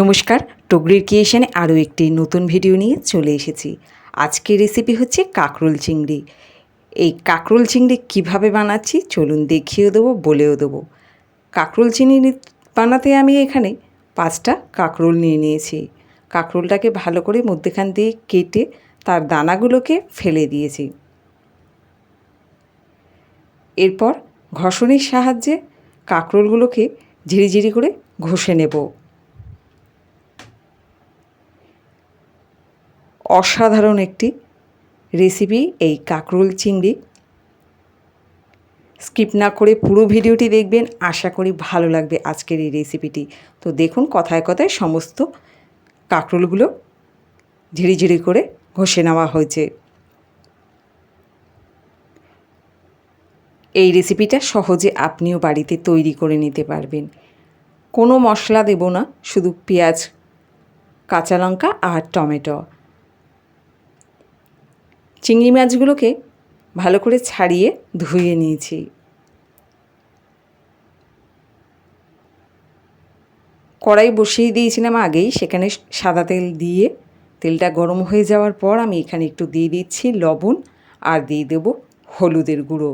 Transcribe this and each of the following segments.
নমস্কার টগরির ক্রিয়েশনে আরও একটি নতুন ভিডিও নিয়ে চলে এসেছি। আজকের রেসিপি হচ্ছে কাঁকরোল চিংড়ি। এই কাঁকরোল চিংড়ি কীভাবে বানাচ্ছি চলুন দেখিয়েও দেবো, বলেও দেবো। কাঁকরোল চিংড়ি বানাতে আমি এখানে পাঁচটা কাঁকরোল নিয়ে নিয়েছি। কাঁকরোলটাকে ভালো করে মধ্যেখান দিয়ে কেটে তার দানাগুলোকে ফেলে দিয়েছি। এরপর ঘষণের সাহায্যে কাঁকরোলগুলোকে ঝিরিঝিরি করে ঘষে নেব। অসাধারণ একটি রেসিপি এই কাঁকরোল চিংড়ি। স্কিপ না করে পুরো ভিডিওটি দেখবেন, আশা করি ভালো লাগবে আজকের এই রেসিপিটি তো দেখুন, কথায় কথায় সমস্ত কাঁকরোলগুলো ঝিরিঝিরি করে ঘষে নেওয়া হয়েছে। এই রেসিপিটা সহজে আপনিও বাড়িতে তৈরি করে নিতে পারবেন। কোনো মশলা দেব না, শুধু পেঁয়াজ, কাঁচা লঙ্কা আর টমেটো। চিংড়ি মাছগুলোকে ভালো করে ছাড়িয়ে ধুয়ে নিয়েছি। কড়াই বসিয়ে দিয়েছিলাম আগেই, সেখানে সাদা তেল দিয়ে। তেলটা গরম হয়ে যাওয়ার পর আমি এখানে একটু দিয়ে দিচ্ছি লবণ আর দিয়ে দেবো হলুদের গুঁড়ো।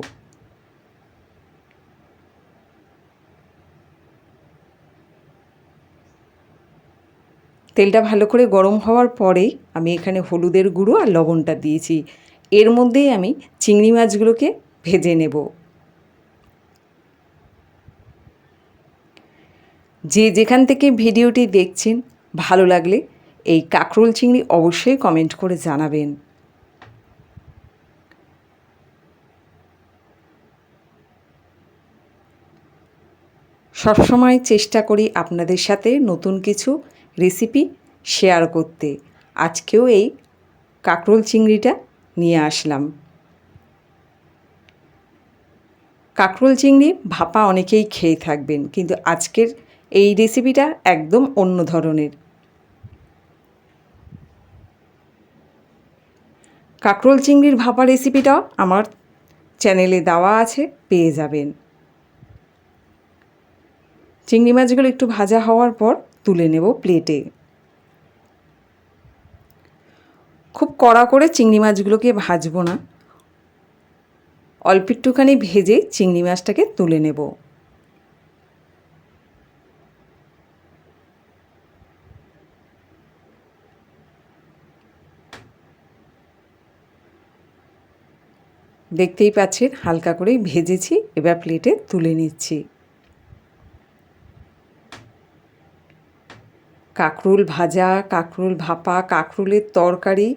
তেলটা ভালো করে গরম হওয়ার পরেই আমি এখানে হলুদের গুঁড়ো আর লবণটা দিয়েছি। এর মধ্যেই আমি চিংড়ি মাছগুলোকে ভেজে নেব। যে যেখান থেকে ভিডিওটি দেখছেন, ভালো লাগলে এই কাঁকরোল চিংড়ি অবশ্যই কমেন্ট করে জানাবেন। সবসময় চেষ্টা করি আপনাদের সাথে নতুন কিছু রেসিপি শেয়ার করতে। আজকেও এই কাঁকরোল চিংড়িটা নিয়ে আসলাম। কাঁকরোল চিংড়ি ভাপা অনেকেই খেয়ে থাকবেন, কিন্তু আজকের এই রেসিপিটা একদম অন্য ধরনের। কাঁকরোল চিংড়ির ভাপা রেসিপিটাও আমার চ্যানেলে দেওয়া আছে, পেয়ে যাবেন। চিংড়ি মাছগুলো একটু ভাজা হওয়ার পর তুলে নেব প্লেটে খুব কড়া করে চিংড়ি মাছগুলোকে ভাজবো না। অল্প একটুখানি ভেজে চিংড়ি মাছটাকে তুলে নেব। দেখতেই পাচ্ছেন, হালকা করেই ভেজেছি, এবার প্লেটে তুলে নিচ্ছি। কাঁকরোল ভাজা, কাঁকরোল ভাপা, কাঁকরোলের তরকারি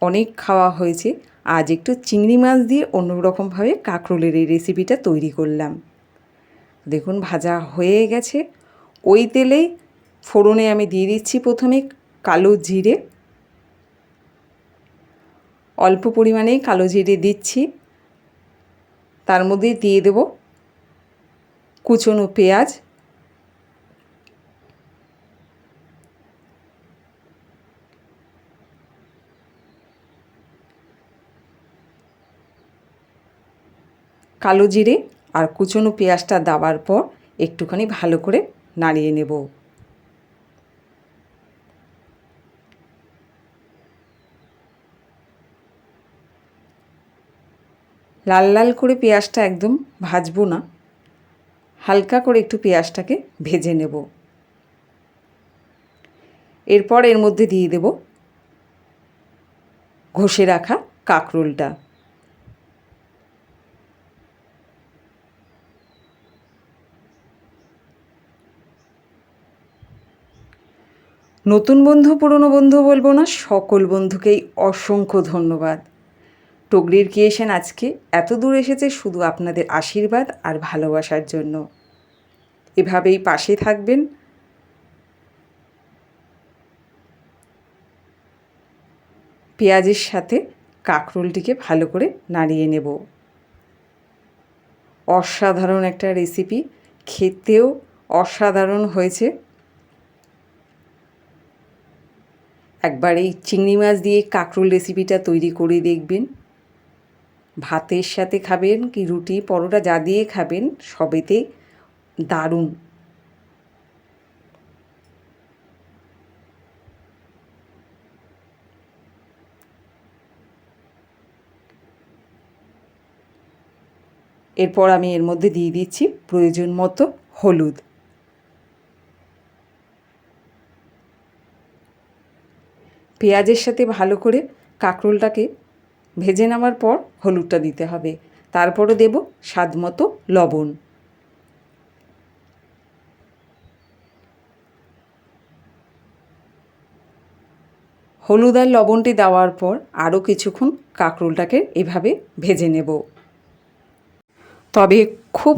অনেক খাওয়া হয়েছে। আজ একটু চিংড়ি মাছ দিয়ে অন্যরকমভাবে কাঁকরোলের এই রেসিপিটা তৈরি করলাম। দেখুন, ভাজা হয়ে গেছে। ওই তেলেই ফোড়নে আমি দিয়ে দিচ্ছি প্রথমে কালো জিরে। অল্প পরিমাণে কালো জিরে দিচ্ছি। তার মধ্যে দিয়ে দেব কুচনো পেঁয়াজ কালো জিরে আর কুচনো পেঁয়াজটা দেওয়ার পর একটুখানি ভালো করে নাড়িয়ে নেব। লাল লাল করে পেঁয়াজটা একদম ভাজবো না, হালকা করে একটু পেঁয়াজটাকে ভেজে নেব। এরপর এর মধ্যে দিয়ে দেব ঘষে রাখা কাঁকরোলটা। নতুন বন্ধু, পুরনো বন্ধু বলব না, সকল বন্ধুকেই অসংখ্য ধন্যবাদ। টগরির ক্রিয়েশন আজকে? এত দূর এসেছে শুধু আপনাদের আশীর্বাদ আর ভালোবাসার জন্য। এভাবেই পাশে থাকবেন। পেঁয়াজের সাথে কাঁকরোলটিকে ভালো করে নাড়িয়ে নেব। অসাধারণ একটা রেসিপি খেতেও অসাধারণ হয়েছে। একবার এই চিংড়ি মাছ দিয়ে কাঁকরোল রেসিপিটা তৈরি করে দেখবেন। ভাতের সাথে খাবেন কি রুটি, পরোটা যা দিয়ে খাবেন, সবেতে দারুণ। এরপর আমি এর মধ্যে দিয়ে দিচ্ছি প্রয়োজন মতো হলুদ। পেঁয়াজের সাথে ভালো করে কাঁকরোলটাকে ভেজে নেওয়ার পর হলুদটা দিতে হবে। তারপরও দেব স্বাদ মতো লবণ। হলুদ আর লবণটি দেওয়ার পর আরও কিছুক্ষণ কাঁকরোলটাকে এভাবে ভেজে নেব। তবে খুব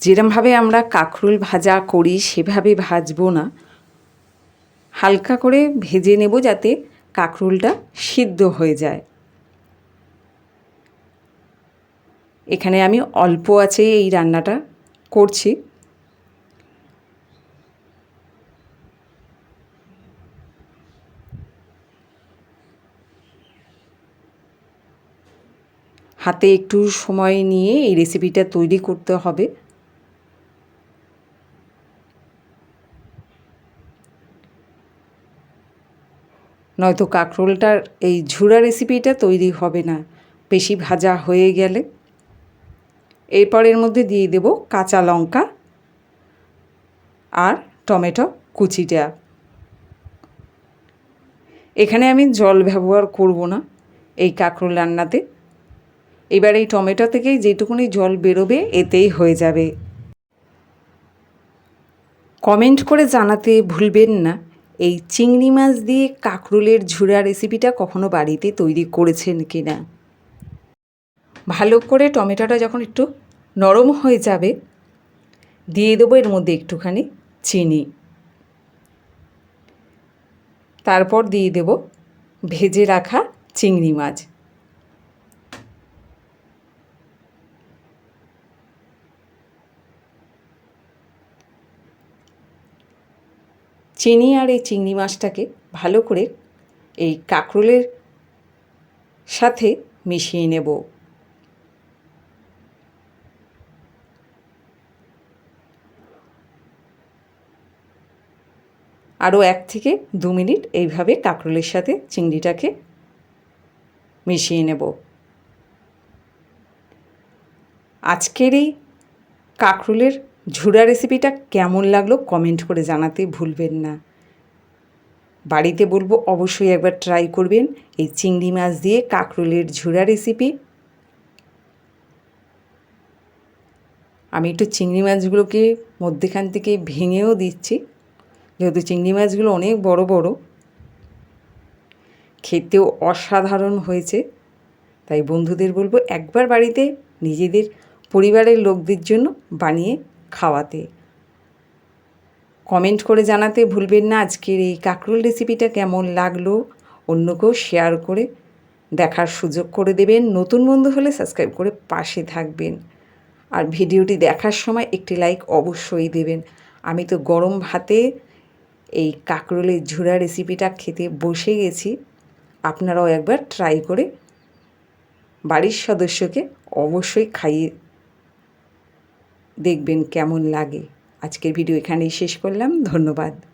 যেরমভাবে আমরা কাঁকরোল ভাজা করি, সেভাবে ভাজবো না। হালকা করে ভেজে নেব যাতে কাঁকরোলটা সিদ্ধ হয়ে যায়। এখানে আমি অল্প আছে এই রান্নাটা করছি। হাতে একটু সময় নিয়ে এই রেসিপিটা তৈরি করতে হবে। নয়তো কাঁকরোলটার এই ঝুড়া রেসিপিটা তৈরি হবে না। বেশি ভাজা হয়ে গেলে। এরপর এর মধ্যে দিয়ে দেব কাঁচা লঙ্কা আর টমেটো কুচিটা। এখানে আমি জল ব্যবহার করব না এই কাঁকরোল রান্নাতে। এবার এই টমেটো থেকেই যেটুকুনি জল বেরোবে এতেই হয়ে যাবে। কমেন্ট করে জানাতে ভুলবেন না। এই চিংড়ি মাছ দিয়ে কাঁকরোলের ঝুরা রেসিপিটা কখনো বাড়িতে তৈরি করেছেন কি না ভালো করে টমেটোটা যখন একটু নরম হয়ে যাবে, দিয়ে দেবো এর মধ্যে একটুখানি চিনি। তারপর দিয়ে দেব ভেজে রাখা চিংড়ি মাছ। চিনি আর এই চিংড়ি মাছটাকে ভালো করে এই কাঁকরোলের সাথে মিশিয়ে নেব। আরও এক থেকে দু মিনিট এইভাবে কাঁকরোলের সাথে চিংড়িটাকে মিশিয়ে নেব। আজকের এই কাঁকরোলের ঝুড়া রেসিপিটা কেমন লাগল কমেন্ট করে জানাতে ভুলবেন না। বাড়িতে বলব অবশ্যই একবার ট্রাই করবেন এই চিংড়ি মাছ দিয়ে কাঁকরোলের ঝুড়া রেসিপি আমি একটু চিংড়ি মাছগুলোকে মধ্যেখান থেকে ভেঙেও দিচ্ছি, যেহেতু চিংড়ি মাছগুলো অনেক বড় বড়। খেতেও অসাধারণ হয়েছে, তাই বন্ধুদের বলব একবার বাড়িতে নিজেদের পরিবারের লোকদের জন্য বানিয়ে খাওয়াতে। কমেন্ট করে জানাতে ভুলবেন না, আজকের এই কাঁকরোল রেসিপিটা কেমন লাগল? অন্যকেও শেয়ার করে দেখার সুযোগ করে দেবেন। নতুন বন্ধু হলে সাবস্ক্রাইব করে পাশে থাকবেন। আর ভিডিওটি দেখার সময় একটি লাইক অবশ্যই দেবেন। আমি তো গরম ভাতে এই কাঁকরোলের ঝুড়া রেসিপিটা খেতে বসে গেছি। আপনারাও একবার ট্রাই করে বাড়ির সদস্যকে অবশ্যই খাইয়ে দেখবেন কেমন লাগে। আজকের ভিডিও এখানেই শেষ করলাম। ধন্যবাদ।